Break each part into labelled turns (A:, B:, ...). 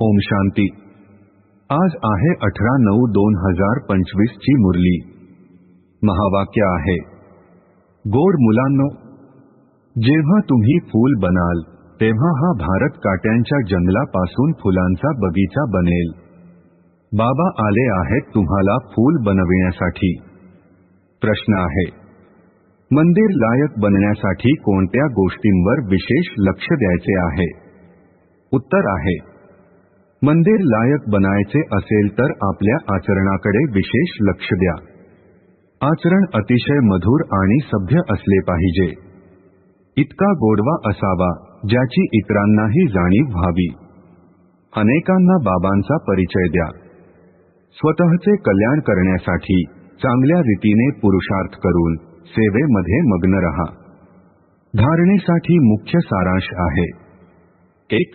A: ओम शांती। आज आहे अठरा नऊ दोन हज़ार पंचवीस ची मुरली। महावाक्य आहे गोड मुलांनो, जेव्हा तुम्ही फूल बनाल, तेव्हा हा भारत काट्यांच्या जंगलापासून फुलांचा बगीचा बनेल. बाबा आले आहेत तुम्हाला फूल बनविण्यासाठी. प्रश्न आहे, मंदिर लायक बनण्यासाठी कोणत्या गोष्टींवर विशेष लक्ष द्यायचे आहे? उत्तर आहे मंदिर लायक बनायचे असेल तर आपल्या आचरणाकडे विशेष लक्ष द्या. आचरण अतिशय मधुर आणि सभ्य असले पाहिजे. इतका गोडवा असावा ज्याची इतरांनाही जाणीव व्हावी. अनेकांना बाबांचा परिचय द्या. स्वतःचे कल्याण करण्यासाठी चांगल्या रीतीने पुरुषार्थ करून सेवेमध्ये मग्न रहा. धारणेसाठी मुख्य सारांश आहे. एक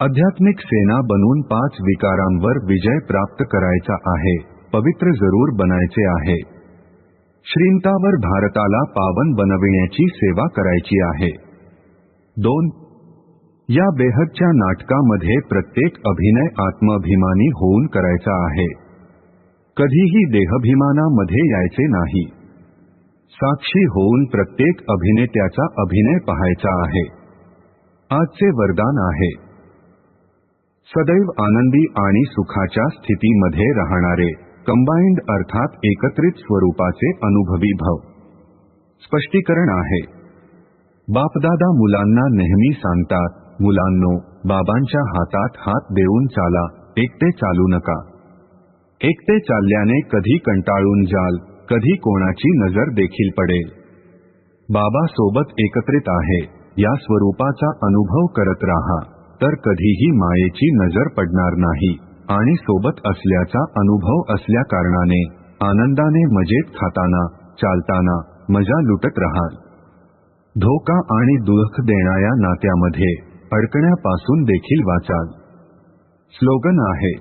A: आध्यात्मिक सेना बनून पाच विकारांवर विजय प्राप्त करायचा आहे, पवित्र ज़रूर बनायचे आहे. श्रीमतावर भारताला पावन बनविण्याची सेवा करायची आहे. दोन, या बेहदच्या नाटकामध्ये प्रत्येक अभिनय आत्माभिमानी होऊन करायचा आहे. कधीही देहभिमानामध्ये यायचे नाही. साक्षी होऊन प्रत्येक अभिनेत्याचा अभिनय पाहायचा आहे. आजचे वरदान आहे. सदैव आनंदी आणि सुखाच्या स्थितीमध्ये राहणारे कंबाईंड अर्थात एकत्रित स्वरूपाचे अनुभवी भव. स्पष्टीकरण आहे. बापदादा मुलांना नेहमी सांगतात मुलांनो बाबांच्या हातात हात देऊन चाला एकटे चालू नका. एकटे चालल्याने कधी कंटाळून जाल कधी कोणाची नजर देखील पडेल. बाबा सोबत एकत्रित आहे या स्वरूपाचा अनुभव करत राहा. तर कधीही मायेची नजर पडणार नाही आणि सोबत असल्याचा अनुभव असल्या कारणाने आनंदाने मजेत खाताना चालताना मजा लुटत राहाल. धोका आणि दुःख देणाऱ्या नात्यामध्ये अडकण्यापासून देखील वाचाल. स्लोगन आहे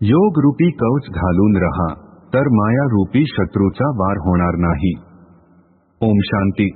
A: योग रूपी कवच घालून रहा तर माया रूपी शत्रूचा वार होणार नाही. ओम शांती.